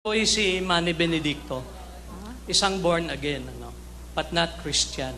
Ako si Manny Benedicto. Isang born again, ano, but not Christian.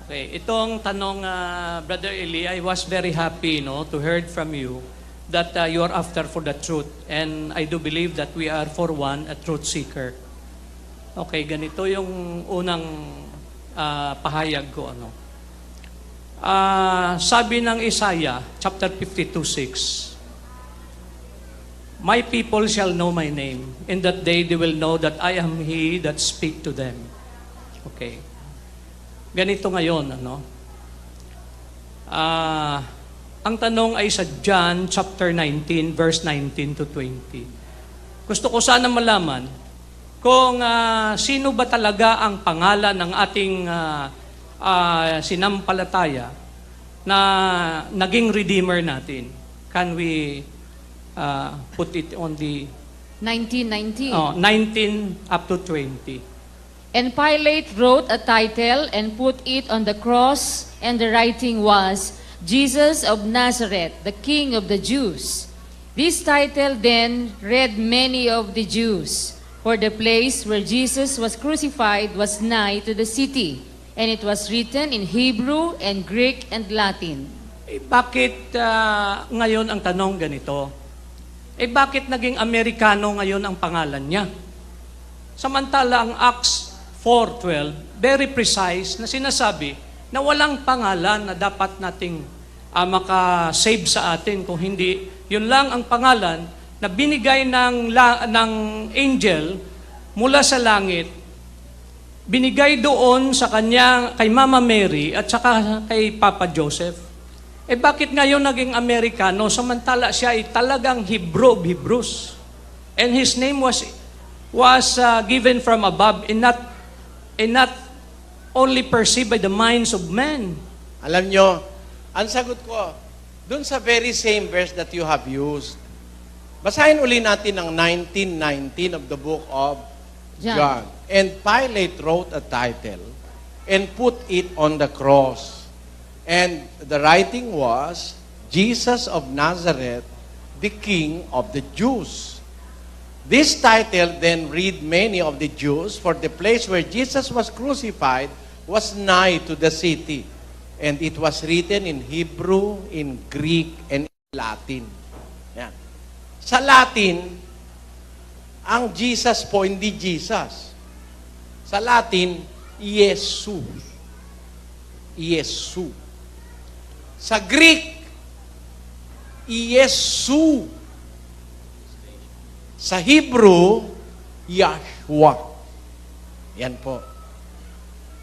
Okay, itong tanong, ah, Brother Eli, I was very happy no, to heard from you that ah, you are after for the truth. And I do believe that we are for one, a truth seeker. Okay, ganito yung unang ah, pahayag ko. Ano. Ah, sabi ng Isaiah, chapter 52, 6, My people shall know my name. In that day they will know that I am he that speak to them. Okay. Ganito ngayon, ano? Ah, ang tanong ay sa John chapter 19 verse 19 to 20. Gusto ko sana malaman kung ah, sino ba talaga ang pangalan ng ating ah, ah, sinampalataya na naging redeemer natin. Can we uh, put it on the 1919. oh, 19 up to 20. And Pilate wrote a title and put it on the cross, and the writing was, Jesus of Nazareth, the King of the Jews. This title then read many of the Jews, for the place where Jesus was crucified was nigh to the city, and it was written in Hebrew and Greek and Latin. Eh, bakit ah, ngayon ang tanong ganito? Eh bakit naging Amerikano ngayon ang pangalan niya? Samantala ang Acts 4.12, very precise na sinasabi na walang pangalan na dapat nating ah, maka-save sa atin kung hindi yun lang ang pangalan na binigay ng, la- ng angel mula sa langit binigay doon sa kanya, kay Mama Mary at saka kay Papa Joseph. Eh bakit ngayon naging Amerikano samantala siya ay talagang Hebrew of Hebrews? And his name was was uh, given from above and not and not only perceived by the minds of men. Alam nyo, ang sagot ko, dun sa very same verse that you have used, basahin uli natin ang 1919 of the book of John. John. And Pilate wrote a title and put it on the cross. And the writing was, Jesus of Nazareth, the King of the Jews. This title then read many of the Jews, for the place where Jesus was crucified was nigh to the city. And it was written in Hebrew, in Greek, and in Latin. Yan. Sa Latin, ang Jesus po, hindi Jesus. Sa Latin, Yesu. Yesu. Sa Greek, Yesu. Sa Hebrew, Yahshua. Yan po.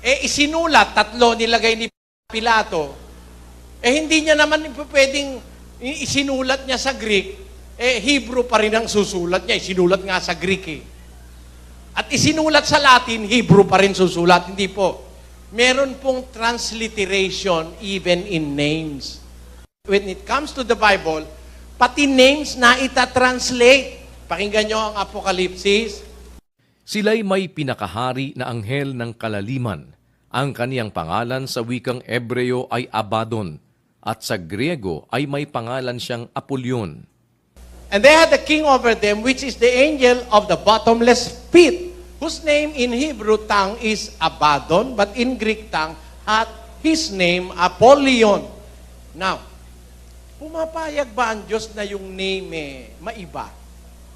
Eh, isinulat, tatlo nilagay ni Pilato. Eh, hindi niya naman pwedeng isinulat niya sa Greek. Eh, Hebrew pa rin ang susulat niya. Isinulat nga sa Greek eh. At isinulat sa Latin, Hebrew pa rin susulat. Hindi po. Meron pong transliteration even in names. When it comes to the Bible, pati names na ita-translate. Pakinggan nyo ang Apokalipsis. Sila'y may pinakahari na anghel ng kalaliman. Ang kaniyang pangalan sa wikang Ebreo ay Abaddon, at sa Griego ay may pangalan siyang Apollyon. And they had a king over them, which is the angel of the bottomless pit, whose name in Hebrew tongue is Abaddon, but in Greek tongue hath his name Apollyon. Now, pumapayag ba ang Diyos na yung name eh, maiba?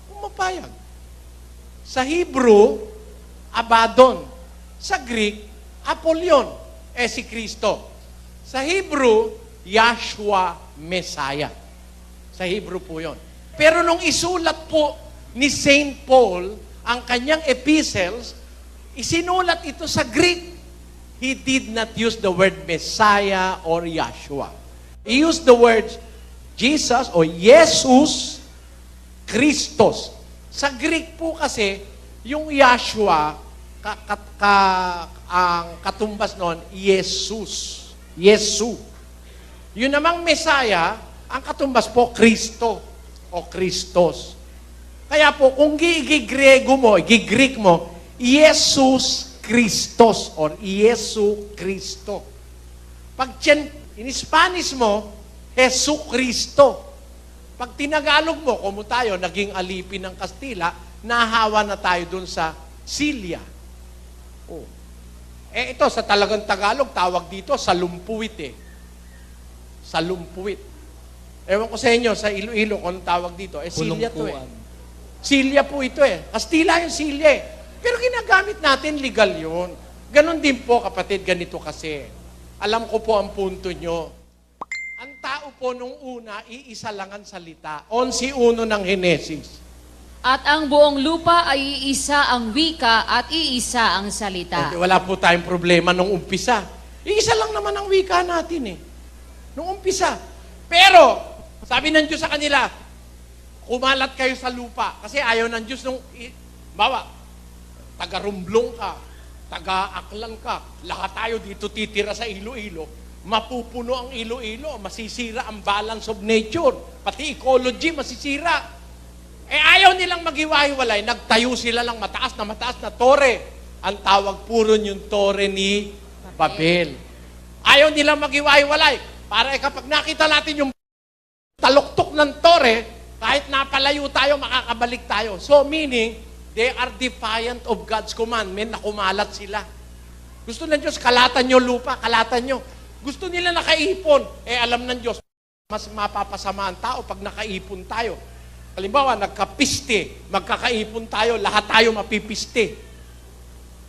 Pumapayag. Sa Hebrew, Abaddon. Sa Greek, Apollyon. Eh si Kristo. Sa Hebrew, Yahshua Messiah. Sa Hebrew po yon. Pero nung isulat po ni Saint Paul ang kanyang epistles, isinulat ito sa Greek. He did not use the word Messiah or Yahshua. He used the words Jesus or Jesus Christos. Sa Greek po kasi, yung Yahshua, ka, ka, ka- ang katumbas noon, Jesus. Yesu. Yun namang Messiah, ang katumbas po, Kristo o Christos. Kaya po, kung gigigrego mo, gigreek mo, Jesus Christos or Yesu Cristo. Pag tiyan, in Spanish mo, Jesu Cristo. Pag tinagalog mo, kumo tayo, naging alipin ng Kastila, nahawa na tayo dun sa Silya. Oh. Eh ito, sa talagang Tagalog, tawag dito, salumpuwit eh. Salumpuwit. Ewan ko sa inyo, sa Iloilo, kung tawag dito, eh Silya to eh. Silya po ito eh. Kastila yung Silya eh. Pero ginagamit natin, legal yun. Ganon din po, kapatid, ganito kasi. Alam ko po ang punto nyo. Ang tao po nung una, iisa lang ang salita. 11.1 ng Henesis. At ang buong lupa ay iisa ang wika at iisa ang salita. Okay, wala po tayong problema nung umpisa. Iisa lang naman ang wika natin eh. Nung umpisa. Pero, sabi ng Diyos sa kanila, kumalat kayo sa lupa. Kasi ayaw ng Diyos nung, bawa, taga-rumblong ka, taga-aklan ka, lahat tayo dito titira sa Iloilo, mapupuno ang Iloilo, masisira ang balance of nature, pati ecology masisira. Eh ayaw nilang maghiwa-hiwalay, nagtayo sila lang mataas na mataas na tore. Ang tawag puro yung tore ni Babel. Ayaw nilang maghiwa-hiwalay. Para eh, kapag nakita natin yung taluktok ng tore, kahit napalayo tayo, makakabalik tayo. So meaning, they are defiant of God's commandment na kumalat sila. Gusto ng Diyos, kalatan nyo lupa, kalatan nyo. Gusto nila nakaipon. Eh alam ng Diyos, mas mapapasama ang tao pag nakaipon tayo. Halimbawa, nagkapiste, magkakaipon tayo, lahat tayo mapipiste.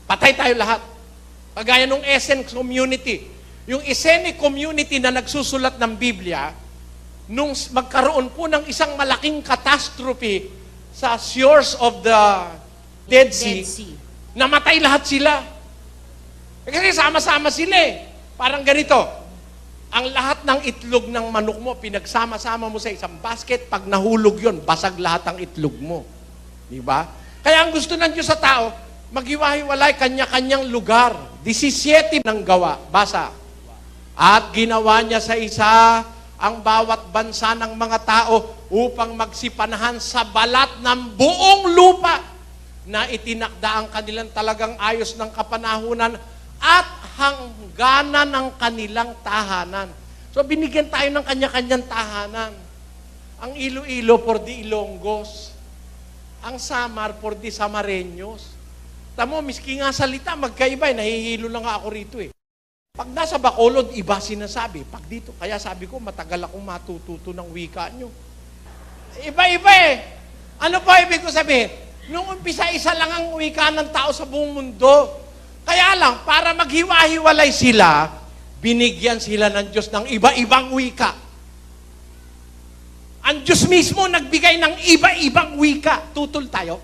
Patay tayo lahat. Kagaya nung Essence Community. Yung Essenic Community na nagsusulat ng Biblia, nung magkaroon po ng isang malaking catastrophe sa shores of the Dead Sea, Dead Sea. namatay lahat sila. Eh, Kasi sama-sama sila eh. Parang ganito, ang lahat ng itlog ng manok mo, pinagsama-sama mo sa isang basket, pag nahulog yon basag lahat ang itlog mo. Di ba? Kaya ang gusto ng Diyos sa tao, maghiwa-hiwalay kanya-kanyang lugar. 17 ng gawa. Basa. At ginawa niya sa isa ang bawat bansa ng mga tao upang magsipanahan sa balat ng buong lupa na itinakda ang kanilang talagang ayos ng kapanahunan at hangganan ng kanilang tahanan. So binigyan tayo ng kanya-kanyang tahanan. Ang Iloilo for the Ilonggos. Ang Samar for the Samareños. Tamo, miski nga salita, magkaiba. eh. Nahihilo lang nga ako rito eh. Pag nasa Bacolod, iba sinasabi. Pag dito, kaya sabi ko, matagal akong matututo ng wika nyo. Iba-iba eh. Ano po ibig ko sabihin? Nung umpisa, isa lang ang wika ng tao sa buong mundo. Kaya lang, para maghiwa-hiwalay sila, binigyan sila ng Diyos ng iba-ibang wika. Ang Diyos mismo nagbigay ng iba-ibang wika. Tutol tayo?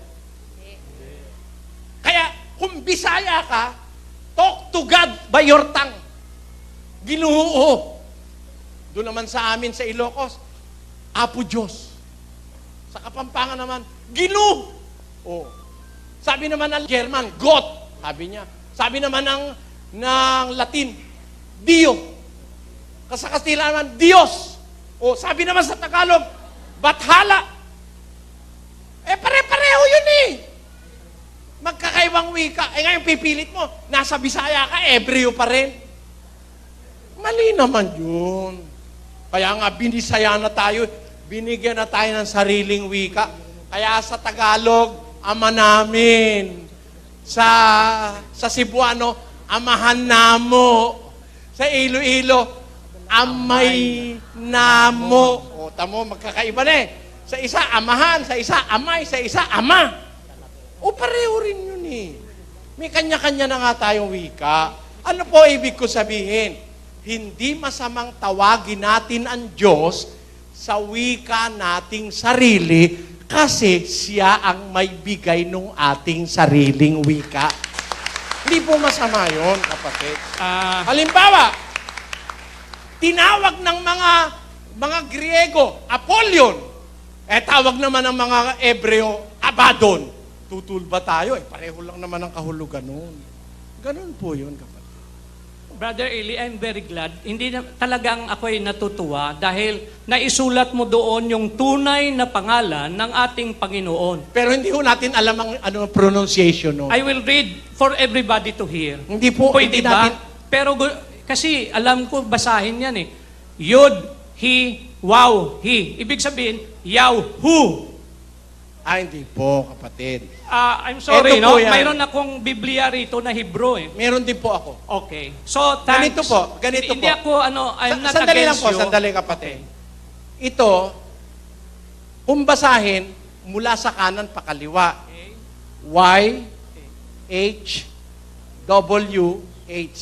Kaya, kung Bisaya ka, talk to God by your tongue. Ginoo. Doon naman sa amin sa Ilocos, Apo Diyos. Sa Kapampangan naman, Ginoo. Oh. Sabi naman ng German, God. Sabi niya. Sabi naman ng, ng Latin, Dio. Sa Kastila naman, Dios. O sabi naman sa Tagalog, Bathala. Eh pare-pareho yun eh. Magkakaibang wika. Eh ngayon pipilit mo, nasa Bisaya ka, Ebreo pa rin. Mali naman yun. Kaya nga, binisaya na tayo. Binigyan na tayo ng sariling wika. Kaya sa Tagalog, ama namin. Sa, sa Cebuano, amahan namo. Sa Iloilo, amay namo. O, tamo, magkakaiba na eh. Sa isa, amahan. Sa isa, amay. Sa isa, ama. O pareho rin yun eh. May kanya-kanya na nga tayong wika. Ano po ibig ko sabihin? Hindi masamang tawagin natin ang Diyos sa wika nating sarili kasi siya ang may bigay ng ating sariling wika. Hindi po masama yon kapatid. Ah, Halimbawa, tinawag ng mga mga Griego, Apollyon. Eh, tawag naman ng mga Ebreo, Abaddon. Tutul ba tayo? Eh, pareho lang naman ang kahulugan noon. Ganun po yun, kapatid. Brother Eli, I'm very glad. Hindi na, talagang ako'y natutuwa dahil naisulat mo doon yung tunay na pangalan ng ating Panginoon. Pero hindi ho natin alam ang ano, pronunciation no. I will read for everybody to hear. Hindi po, Pwede hindi ba? natin, Pero kasi alam ko basahin yan eh. Yod, he, wow, he. Ibig sabihin, Yahoo. Ah, hindi po, kapatid. Ah, I'm sorry, Ito no? po yan. Mayroon akong Biblia rito na Hebrew eh. Meron din po ako. Okay. So, thanks. Ganito po, ganito hindi, po. Hindi ako, ano, I'm Sa- not sandali lang po, you. sandali kapatid. Ito, kung basahin, mula sa kanan pa kaliwa. Y, H, W, H.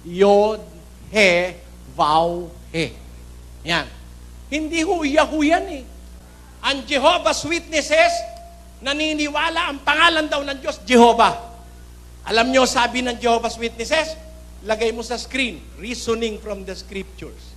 Yod, He, Vaw, He. Yan. Hindi huya-hu yan eh. Ang Jehovah's Witnesses, naniniwala ang pangalan daw ng Diyos, Jehovah. Alam nyo, sabi ng Jehovah's Witnesses, lagay mo sa screen, reasoning from the scriptures.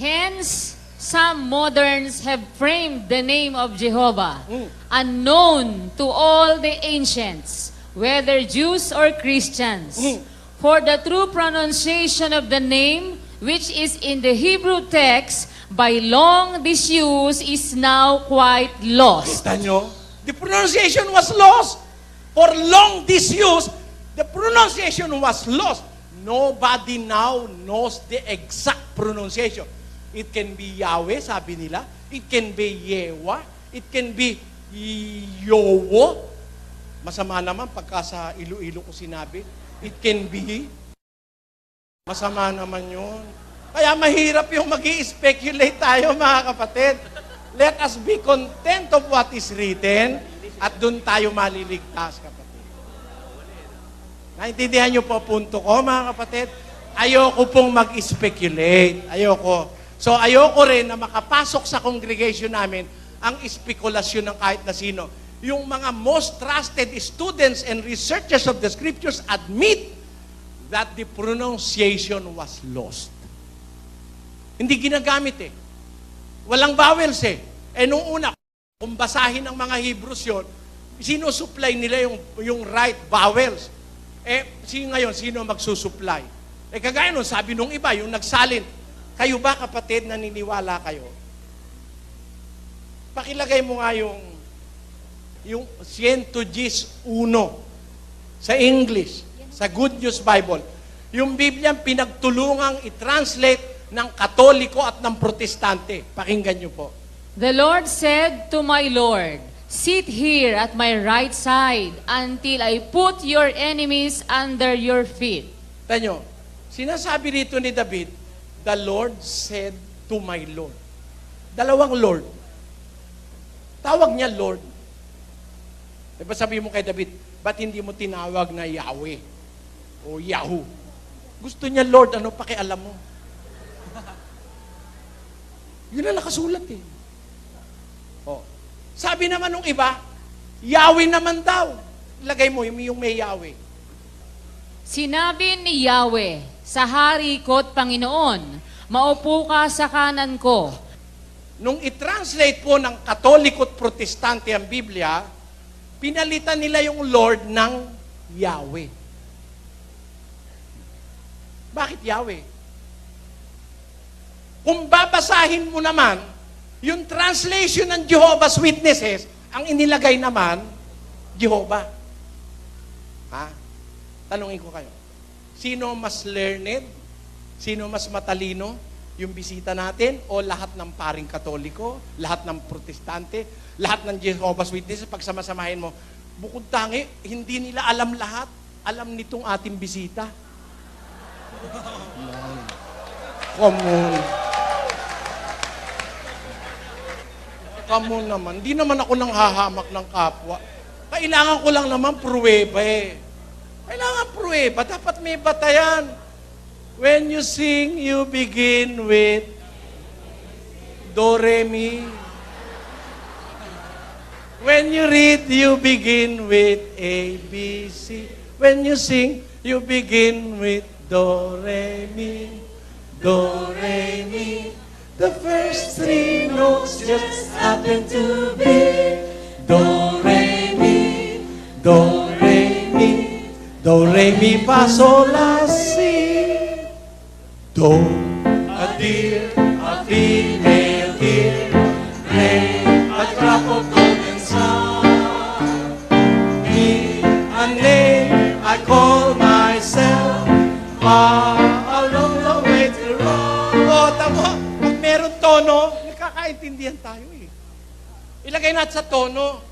Hence, some moderns have framed the name of Jehovah, Mm. unknown to all the ancients, whether Jews or Christians. Mm. For the true pronunciation of the name, which is in the Hebrew text, by long disuse, is now quite lost. Kita nyo? The pronunciation was lost. For long disuse, the pronunciation was lost. Nobody now knows the exact pronunciation. It can be Yahweh, sabi nila. It can be Yewa. It can be Yowo. Masama naman pagka sa Iloilo ko sinabi. It can be. Masama naman yun. Kaya mahirap yung mag speculate tayo, mga kapatid. Let us be content of what is written at doon tayo maliligtas, kapatid. Naintindihan niyo po punto ko, mga kapatid? Ayoko pong mag-speculate. Ayoko. So, ayoko rin na makapasok sa congregation namin ang espekulasyon ng kahit na sino. Yung mga most trusted students and researchers of the scriptures admit that the pronunciation was lost. Hindi ginagamit eh. Walang vowels eh. Eh nung una, kung basahin ng mga Hebrews yun, sinusupply nila yung, yung right vowels. Eh, sino ngayon, sino magsusupply? Eh kagaya nun, sabi nung iba, yung nagsalin, kayo ba kapatid naniniwala kayo? Pakilagay mo nga yung yung 110 sa English, sa Good News Bible. Yung Biblia pinagtulungang i-translate ng Katoliko at ng Protestante. Pakinggan niyo po. The Lord said to my Lord, Sit here at my right side until I put your enemies under your feet. Tanyo, sinasabi rito ni David, the Lord said to my Lord. Dalawang Lord. Tawag niya Lord. Diba sabi mo kay David, ba't hindi mo tinawag na Yahweh o Yahoo? Gusto niya Lord, ano pakialam mo? Yun ang nakasulat eh. Oh. Sabi naman nung iba, Yahweh naman daw. Lagay mo yung, yung may Yahweh. Sinabi ni Yahweh, sa hari ko't Panginoon, maupo ka sa kanan ko. Nung i-translate po ng Katoliko at Protestante ang Biblia, pinalitan nila yung Lord ng Yahweh. Bakit Yahweh? Kung babasahin mo naman, yung translation ng Jehovah's Witnesses, ang inilagay naman, Jehovah. Ha? Tanungin ko kayo. Sino mas learned? Sino mas matalino? Yung bisita natin o lahat ng paring katoliko, lahat ng protestante, lahat ng Jehovah's Witnesses, pag samasamahin mo, bukod tangi, hindi nila alam lahat. Alam nitong ating bisita. Come on. On naman. Hindi naman ako nang hahamak ng kapwa. Kailangan ko lang naman pruweba eh. Kailangan pruweba. Dapat may batayan. When you sing, you begin with Do, Re, Mi. When you read, you begin with A, B, C. When you sing, you begin with Do, Re, Mi. Do, Re, Mi. The first three notes just happen to be Do, Re, Mi. Do, Re, Mi. Do, Re, Mi, Fa, Sol, La, Si. Do, a deer, nagkakaintindihan tayo eh. Ilagay natin sa tono.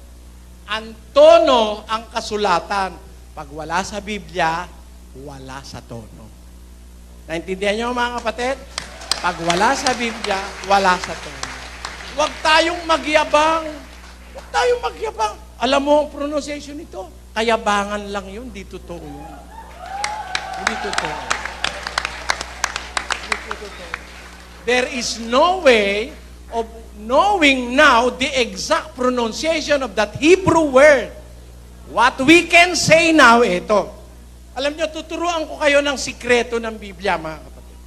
Ang tono ang kasulatan. Pag wala sa Biblia, wala sa tono. Naintindihan niyo mga kapatid? Pag wala sa Biblia, wala sa tono. Huwag tayong magyabang. Huwag tayong magyabang. Alam mo ang pronunciation nito? Kayabangan lang yun, di totoo yun. Hindi totoo. Hindi totoo. There is no way of knowing now the exact pronunciation of that Hebrew word. What we can say now, ito. Alam niyo, tuturuan ko kayo ng sikreto ng Biblia, mga kapatid.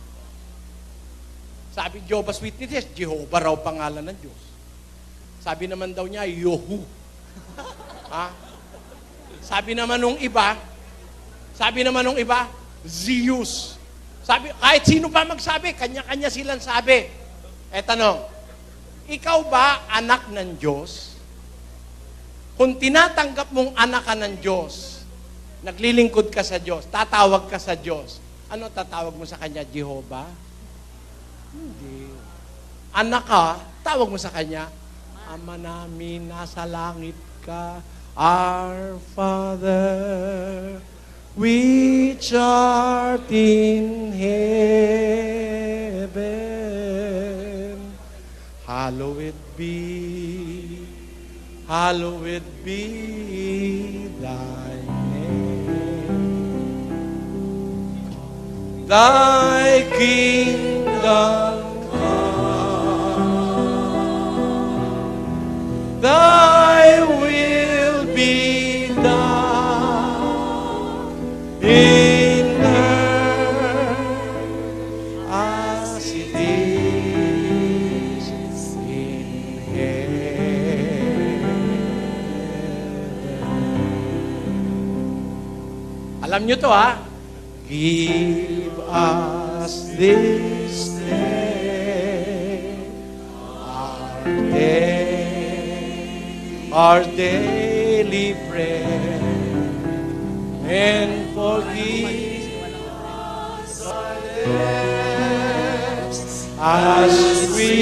Sabi Jehovah's Witnesses, Jehovah raw pangalan ng Diyos. Sabi naman daw niya, Yohu. ha? Sabi naman nung iba, sabi naman nung iba, Zeus. Sabi, kahit sino pa magsabi, kanya-kanya silang sabi. E tanong, ikaw ba anak ng Diyos? Kung tinatanggap mong anak ka ng Diyos, naglilingkod ka sa Diyos, tatawag ka sa Diyos, ano tatawag mo sa Kanya? Jehovah? Hindi. Anak ka, tawag mo sa Kanya, Ama namin, nasa langit ka, Our Father, which art in heaven, hallowed be, hallowed be thy name. Thy kingdom Alam nyo to ha? Give us this day our day, our daily bread, and forgive us our debts as we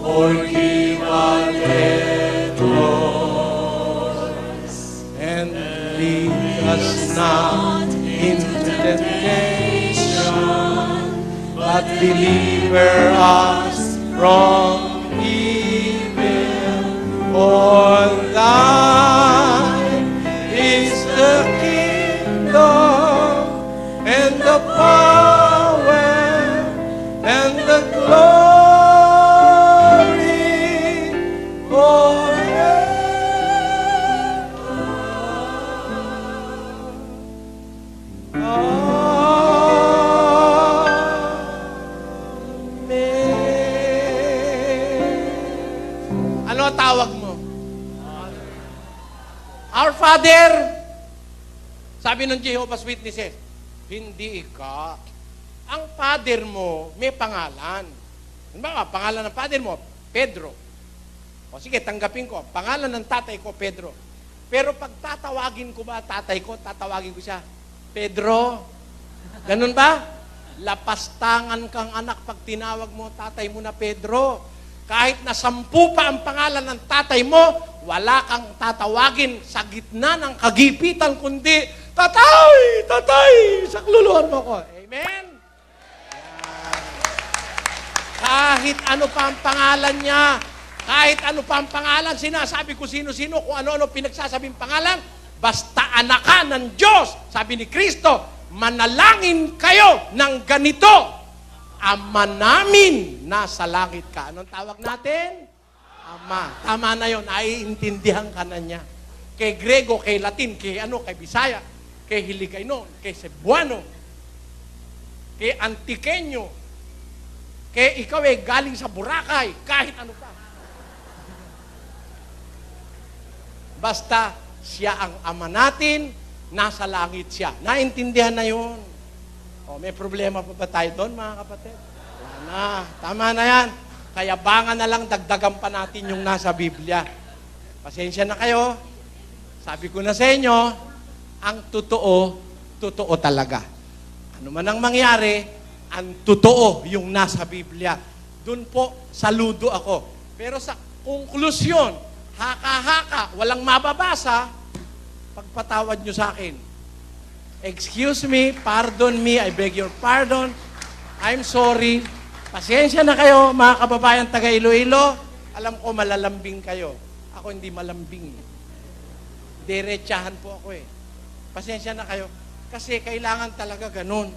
forgive not into temptation, but deliver us from evil. For thine Sabi ng Jehovah's Witnesses, hindi ka. Ang father mo, may pangalan. Ano ba, pangalan ng father mo, Pedro. O sige, tanggapin ko. Pangalan ng tatay ko, Pedro. Pero pag tatawagin ko ba tatay ko, tatawagin ko siya, Pedro. Ganun ba? Lapastangan kang anak pag tinawag mo tatay mo na Pedro. Kahit na sampu pa ang pangalan ng tatay mo, wala kang tatawagin sa gitna ng kagipitan, kundi, Tatay! Tatay! Sakluluhan mo ko. Amen? Kahit ano pa ang pangalan niya, kahit ano pa ang pangalan, sinasabi ko sino-sino, kung ano-ano pinagsasabing pangalan, basta anak ka ng Diyos. Sabi ni Kristo, manalangin kayo ng ganito. Ama namin nasa langit ka. Anong tawag natin? Ama. Tama na yon, naiintindihan ka na niya. Kay Grego, kay Latin, kay ano, kay Bisaya, kay Hiligaynon, kay Cebuano, kay Antiqueño, kay ikaw ay galing sa Boracay, kahit ano pa. Basta siya ang ama natin, nasa langit siya. Naintindihan na yun. O, may problema pa ba tayo doon, mga kapatid? Wala na. Tama na yan. Kaya banga na lang dagdagan pa natin yung nasa Biblia. Pasensya na kayo. Sabi ko na sa inyo, ang totoo, totoo talaga. Ano man ang mangyari, ang totoo yung nasa Biblia. Doon po, saludo ako. Pero sa konklusyon, haka-haka, walang mababasa, pagpatawad nyo sa akin. Excuse me, pardon me, I beg your pardon, I'm sorry. Pasensya na kayo, mga kababayan taga Iloilo. Alam ko malalambing kayo. Ako hindi malambing. Diretsahan po ako eh. Pasensya na kayo. Kasi kailangan talaga ganun.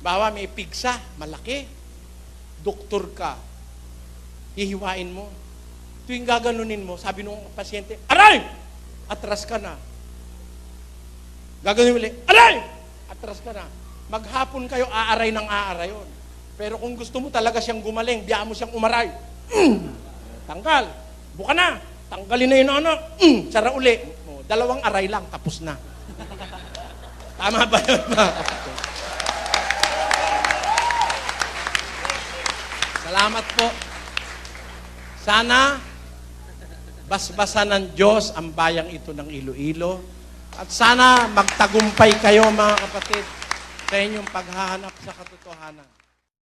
Bawa may pigsa, malaki. Doktor ka. Hihiwain mo. Tuwing gaganunin mo, sabi nung pasyente, Aray! Atras ka na. Gaganunin ulit, Aray! Atras ka na. Maghapon kayo, aaray ng aaray yun. Pero kung gusto mo talaga siyang gumaling, biyaan mo siyang umaray. Mm! Tanggal. Buka na. Tanggalin na yun ano. Mm! Sara uli. Dalawang aray lang, tapos na. Tama ba yun? Salamat po. Sana basbasan ng Diyos ang bayang ito ng Iloilo. At sana magtagumpay kayo mga kapatid sa inyong paghahanap sa katotohanan.